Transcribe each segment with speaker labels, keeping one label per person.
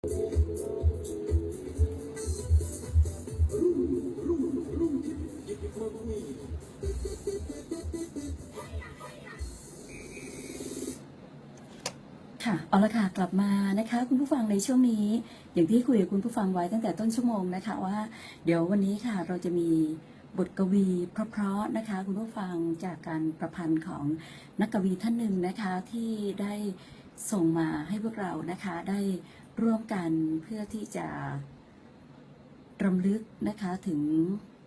Speaker 1: ค่ะเอาละค่ะกลับมานะคะ คุณผู้ฟังในช่วงนี้ อย่างที่คุยกับคุณผู้ฟังไว้ตั้งแต่ต้นชั่วโมงนะคะว่า เดี๋ยววันนี้ค่ะเราจะมีบทกวีเพราะๆนะคะ คุณผู้ฟังจากการประพันธ์ของนักกวีท่านหนึ่งนะคะที่ได้ส่งมาให้พวกเรานะคะได้ ร่วมกันเพื่อที่จะรำลึกนะคะถึง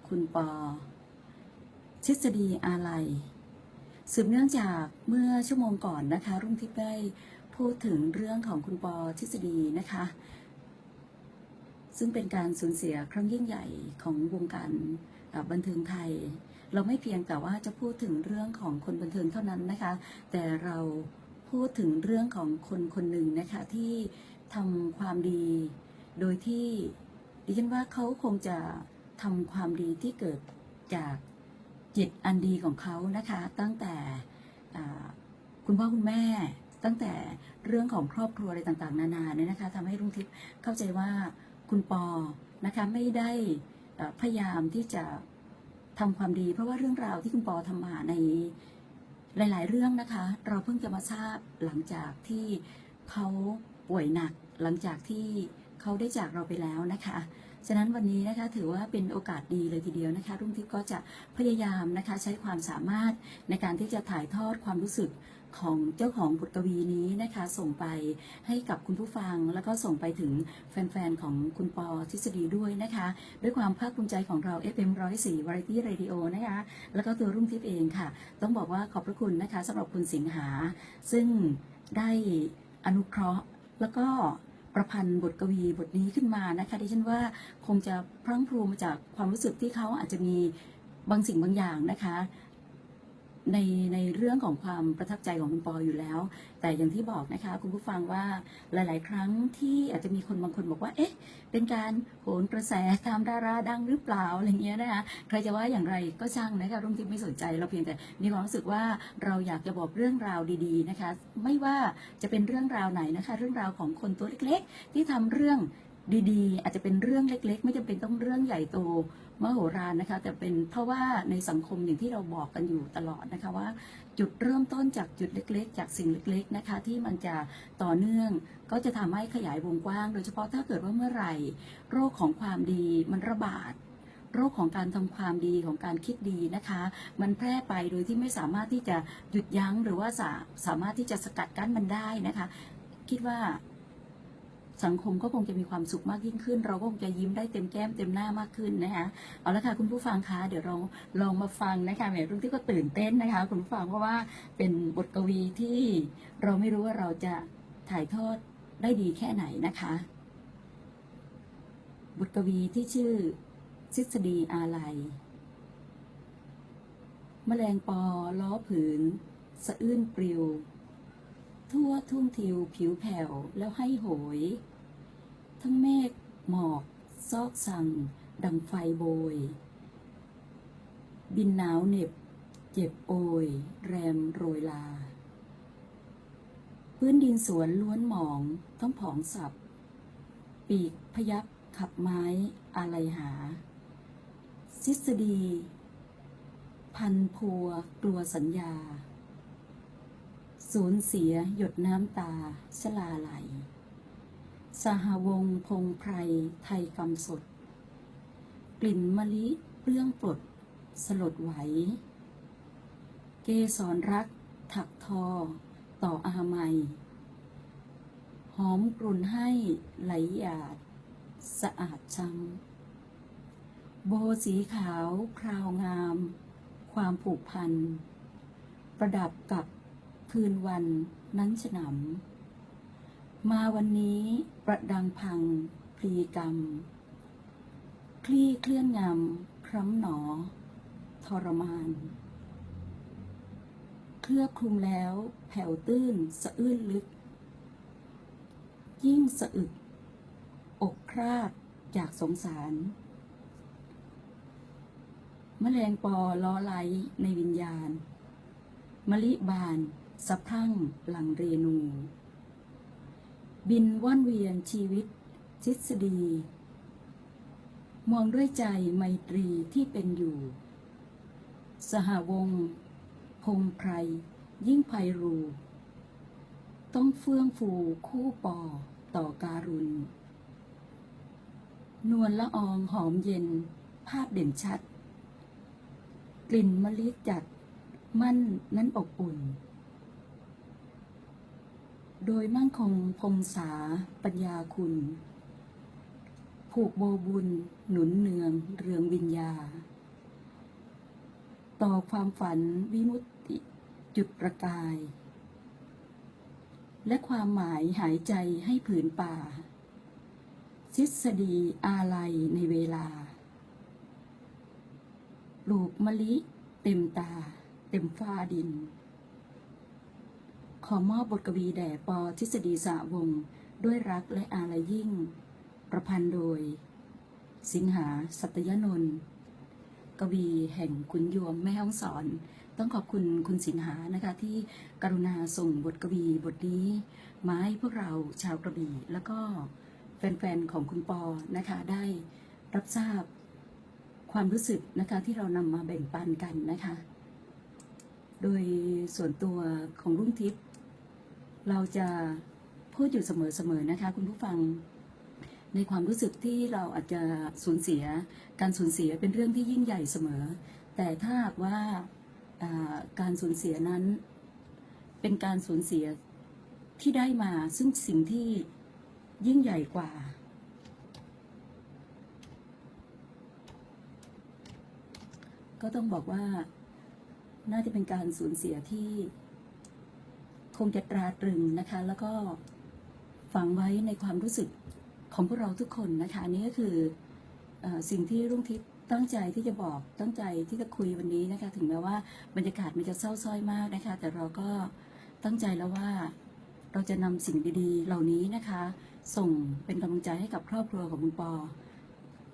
Speaker 1: คุณปอทฤษฎีอาลัยสืบเนื่องจากเมื่อชั่วโมงก่อนนะคะ รุ่งทิพย์ได้พูดถึงเรื่องของคุณปอทฤษฎีนะคะ ซึ่งเป็นการสูญเสียครั้งยิ่งใหญ่ของวงการบันเทิงไทย เราไม่เพียงแต่ว่าจะพูดถึงเรื่องของคนบันเทิงเท่านั้นนะคะ แต่เราพูดถึงเรื่องของคนคนหนึ่งนะคะที่ ทำความดี โดยที่ดิฉันว่าเขาคงจะทำความดีที่เกิดจากจิตอันดีของเขานะคะ ตั้งแต่คุณพ่อคุณแม่ ตั้งแต่เรื่องของครอบครัวอะไรต่างๆ นานาเนี่ยนะคะทำให้รุ่งทิพย์เข้าใจว่าคุณปอนะคะไม่ได้พยายามที่จะทำความดี เพราะว่าเรื่องราวที่คุณปอทำมาในหลาย ๆ เรื่องนะคะ เราเพิ่งจะมาทราบหลังจากที่เขาป่วยหนัก หลังจากที่เขาได้จากเราไปแล้วนะคะฉะนั้นวันนี้นะคะถือว่าเป็นโอกาสดีเลยทีเดียวนะคะรุ่งทิพย์ก็จะพยายามนะคะใช้ความสามารถในการที่จะถ่ายทอดความรู้สึกของเจ้าของบทกวีนี้นะคะ ส่งไปให้กับคุณผู้ฟัง แล้วก็ส่งไปถึงแฟนๆ ของคุณปอทฤษฎีด้วยนะคะ ด้วยความภาคภูมิใจของเรา FM 104 Variety Radio นะคะ แล้วก็ตัวรุ่งทิพย์เองค่ะ ต้องบอกว่าขอบพระคุณนะคะสำหรับคุณสิงหา ซึ่งได้อนุเคราะห์ แล้วก็ประพันธ์บทกวีบทนี้ขึ้นมานะคะดิฉันว่าคงจะพรั่งพรูมาจากความรู้สึกที่เขาอาจจะมีบางสิ่งบางอย่างนะคะ ในในเรื่องของความประทับใจของคุณปออยู่แล้ว แต่อย่างที่บอกนะคะคุณผู้ฟังว่าหลาย ๆ ครั้งที่อาจจะมีคนบางคนบอกว่า เอ๊ะ เป็นการโหนกระแสตามดาราดังหรือเปล่าอะไรเงี้ยนะคะใครจะว่าอย่างไรก็ช่างนะคะรุ่งทิพย์ไม่สนใจเราเพียงแต่มีความรู้สึกว่าเราอยากจะบอกเรื่องราวดีๆนะคะ ไม่ว่าจะเป็นเรื่องราวไหนนะคะ เรื่องราวของคนตัวเล็ก ๆ ที่ทำเรื่องดีๆ อาจจะเป็นเรื่องเล็ก ๆ ไม่จำเป็นต้องเรื่องใหญ่โตมโหฬารนะคะแต่เป็นเพราะว่าในสังคมอย่างที่เราบอกกันอยู่ตลอดนะคะว่า จุดเริ่มต้นจากจุดเล็กๆ จากสิ่งเล็กๆนะคะที่มันจะต่อเนื่องก็จะทำให้ขยายวงกว้าง โดยเฉพาะถ้าเกิดว่าเมื่อไหร่ โรคของความดีมันระบาดโรคของการทำความดีของการคิดดีนะคะ มันแพร่ไปโดยที่ไม่สามารถที่จะหยุดยั้งหรือว่าสาสามารถที่จะสกัดกั้นมันได้นะคะ คิดว่า สังคมก็คงจะมีความสุขมากยิ่งขึ้น เราก็คงจะยิ้มได้เต็มแก้มเต็มหน้ามากขึ้นนะคะเอาละค่ะคุณผู้ฟังคะเดี๋ยวเราลองมาฟังนะคะแหมรุ่งที่ก็ตื่นเต้นนะคะคุณผู้ฟังเพราะว่าเป็นบทกวีที่เราไม่รู้ว่าเราจะถ่ายทอดได้ดีแค่ไหนนะคะ บทกวีที่ชื่อทฤษฎีอาลัยแมลงปอล้อผืน สะอื้นปลิว ทั่วทุ่งทิวผิวแผ่วแล้วให้โหย ทั้งเมฆหมอก ซอกสัง ดังไฟโบย บินหนาวเหน็บ เจ็บโอย แรมโรยลา พื้นดินสวนล้วนหมองทั้งผองสับ ปีกพยับขับไม้อะไรหาทฤษฎีพันพัวกลัวสัญญา สูญเสียหยดน้ำตาชลาไหล สหวงพงไพรไทยกำสด กลิ่นมะลิเปลื้องปลด สลดไหว เกสรรัก ถักทอ ต่ออาไมหอมกลุ่นให้ไหลหยาด สะอาดชัง โบสีขาวคราวงาม ความผูกพัน ประดับกับคืนวันนั้นฉนำ มาวันนี้ประดังพัง พลีกรรม คลี่เคลื่อนงามครั้ำหนอ ทรมาน เคลือบคลุมแล้วแผ่วตื้นสะอื้นลึก ยิ่งสะอึก อกคราดจากสงสารมแมลงปอล้อไหลในวิญญาณมะลิบานสะพั่งหลังเรนู บินว่อนเวียนชีวิตทฤษฎี มองด้วยใจไมตรีที่เป็นอยู่ สหวง พงไพร ยิ่งไพรู ต้องเฟื่องฟูคู่ปอต่อการุณ นวลละอองหอมเย็น ภาพเด่นชัด กลิ่นมะลิจัด มั่นนั้นอบอุ่น โดยมั่งคงพงษาปัญญาคุณ ผูกโบบุญ หนุนเนืองเรืองวิญญา ต่อความฝันวิมุตติจุดประกาย และความหมายหายใจให้ผืนป่าทฤษฎีอาลัยในเวลาปลูกมะลิเต็มตา เต็มฟ้าดิน อมอบบทกวีแด่ปอทฤษฎีสะวงศ์ด้วยรักและอาลัยยิ่ง ประพันธ์โดย สิงหา สัตยนนท์กวีแห่งขุนยวมแม่ฮ่องสอน ต้องขอบคุณคุณสิงหานะคะที่กรุณาส่งบทกวีบทนี้ มาให้พวกเราชาวกระบี่แล้วก็แฟนๆของคุณปอนะคะได้รับทราบความรู้สึกนะคะที่เรานำมาแบ่งปันกันนะคะ โดยส่วนตัวของรุ่งทิพย์ เราจะพูดอยู่เสมอๆนะคะ คุณผู้ฟัง ในความรู้สึกที่เราอาจจะสูญเสีย การสูญเสียเป็นเรื่องที่ยิ่งใหญ่เสมอ แต่ถ้าหากว่าอ่าการสูญเสียนั้น เป็นการสูญเสียที่ได้มาซึ่งสิ่งที่ยิ่งใหญ่กว่า ก็ต้องบอกว่าน่าจะเป็นการสูญเสียที่ คงจะตราตรึงนะคะ แล้วก็ฝังไว้ในความรู้สึกของพวกเราทุกคนนะคะอันนี่ก็คืออสิ่งที่รุ่งทิพย์ตั้งใจที่จะบอกตั้งใจที่จะคุยวันนี้นะคะ ถึงแม้ว่าบรรยากาศมันจะเศร้าส้อยมากนะคะ แต่เราก็ตั้งใจแล้วว่าเราจะนำสิ่งดีๆ เหล่านี้นะคะ ส่งเป็นกำลังใจให้กับครอบครัวของคุณปอ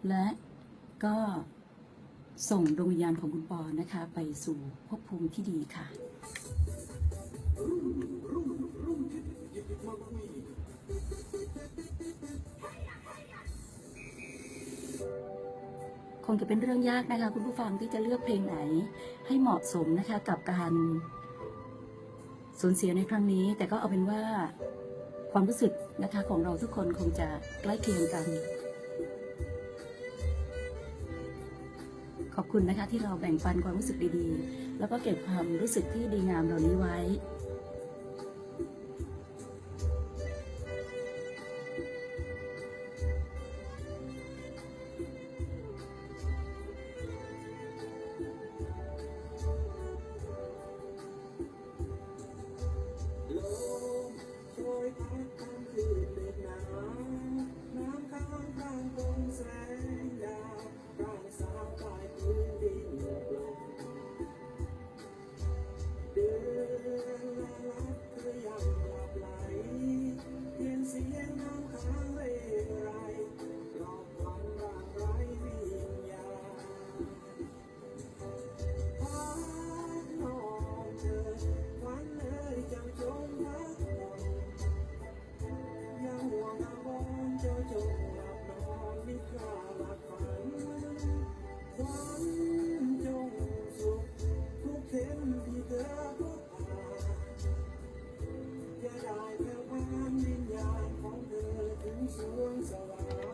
Speaker 1: และก็ส่งดวงวิญญาณของคุณปอนะคะ ไปสู่ภพภูมิที่ดีค่ะ คงจะเป็นเรื่องยากนะคะ คุณผู้ฟังที่จะเลือกเพลงไหน ให้เหมาะสมนะคะกับการสูญเสียในครั้งนี้ แต่ก็เอาเป็นว่าความรู้สึกนะคะของเราทุกคนคงจะใกล้เคียงกัน ขอบคุณนะคะที่เราแบ่งปันความรู้สึกดีๆ แล้วก็เก็บความรู้สึกที่ดีงามเหล่านี้ไว้
Speaker 2: อย่าบ้องเจ้าจงหลับนอนนิทราหลับฝันควันจงสุขทุกเข็มที่เธอพบผ่านจะได้แผ่วพานวิญญาณของเธอถึงสวงสวรร